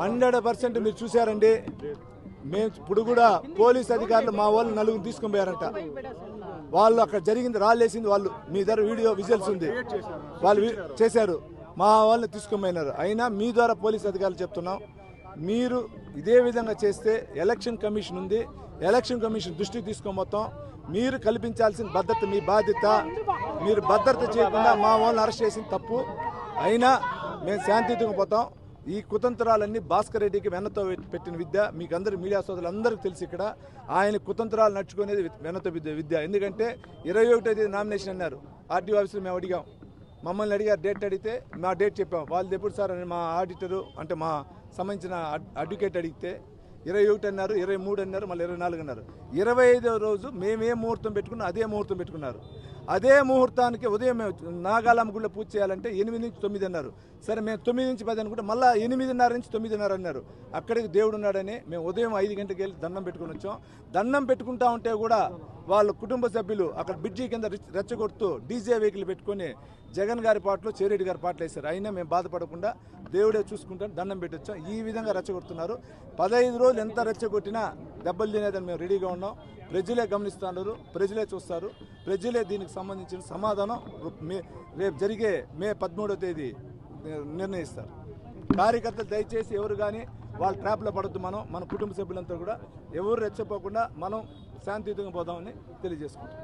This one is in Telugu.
హండ్రెడ్ పర్సెంట్ మీరు చూసారండి మేము ఇప్పుడు కూడా పోలీస్ అధికారులు మా వాళ్ళు నలుగురు తీసుకుని పోయారంట వాళ్ళు అక్కడ జరిగింది రాళ్ళేసింది వాళ్ళు. మీ దగ్గర వీడియో విజువల్స్ ఉంది. వాళ్ళు చేశారు. మా వాళ్ళని తీసుకొని పోయినారు అయినా మీ ద్వారా పోలీస్ అధికారులు చెప్తున్నాం. మీరు ఇదే విధంగా చేస్తే ఎలక్షన్ కమిషన్ ఉంది. ఎలక్షన్ కమిషన్ దృష్టికి తీసుకొని మీరు కల్పించాల్సిన భద్రత మీ బాధ్యత. మీరు భద్రత చేయకుండా మా వాళ్ళని అరెస్ట్ చేసిన తప్పు. అయినా మేము శాంతియుతంగా పోతాం. ఈ కుతంత్రాలన్నీ భాస్కర్ రెడ్డికి వెన్నతో పెట్టిన విద్య. మీకు అందరు మీడియా సోదరులందరికీ తెలుసు ఇక్కడ. ఆయన కుతంత్రాలు నడుచుకునేది వెన్నతో విద్య విద్య. ఎందుకంటే ఇరవై ఒకటో తేదీ నామినేషన్ అన్నారు. ఆర్టీఓ ఆఫీసులు మేము అడిగాం. మమ్మల్ని అడిగారు. డేట్ అడిగితే మా డేట్ చెప్పాం. వాళ్ళు ఎప్పుడు సార్ అని మా ఆడిటరు అంటే మా సంబంధించిన అడ్వకేట్ అడిగితే ఇరవై ఒకటి అన్నారు ఇరవై మూడు అన్నారు మళ్ళీ ఇరవై నాలుగు అన్నారు. ఇరవై ఐదో రోజు మేమే ముహూర్తం పెట్టుకున్నాం అదే ముహూర్తం పెట్టుకున్నారు. అదే ముహూర్తానికి ఉదయం మేము నాగాలమ్మ పూజ చేయాలంటే ఎనిమిది నుంచి తొమ్మిది అన్నారు. సరే మేము తొమ్మిది నుంచి పది అనుకుంటే మళ్ళీ ఎనిమిదిన్నర నుంచి తొమ్మిదిన్నర అన్నారు. అక్కడికి దేవుడు ఉన్నాడని మేము ఉదయం ఐదు గంటలకు వెళ్ళి దండం పెట్టుకుని వచ్చాం. దండం పెట్టుకుంటా ఉంటే కూడా వాళ్ళ కుటుంబ సభ్యులు అక్కడ బ్రిడ్జి కింద రెచ్చగొడుతూ డీజే వెహికల్ పెట్టుకొని జగన్ గారి పాటలు చేరెడ్డి గారి పాటలు వేశారు. అయినా మేము బాధపడకుండా దేవుడే చూసుకుంటాం దండం పెట్టొచ్చాం. ఈ విధంగా రెచ్చగొడుతున్నారు. పదహైదు రోజులు ఎంత రెచ్చగొట్టినా దెబ్బలు తినేదని మేము రెడీగా ఉన్నాం. ప్రజలే గమనిస్తున్నారు ప్రజలే చూస్తారు. ప్రజలే దీనికి సంబంధించిన సమాధానం మే- రేపు జరిగే మే పదమూడవ తేదీ నిర్ణయిస్తారు. కార్యకర్తలు దయచేసి ఎవరు కానీ వాళ్ళ ట్రాప్లో పడద్దు మనం మన కుటుంబ సభ్యులంతా కూడా ఎవరు రెచ్చపోకుండా మనం శాంతియుతంగా పోదామని తెలియజేసుకుంటాం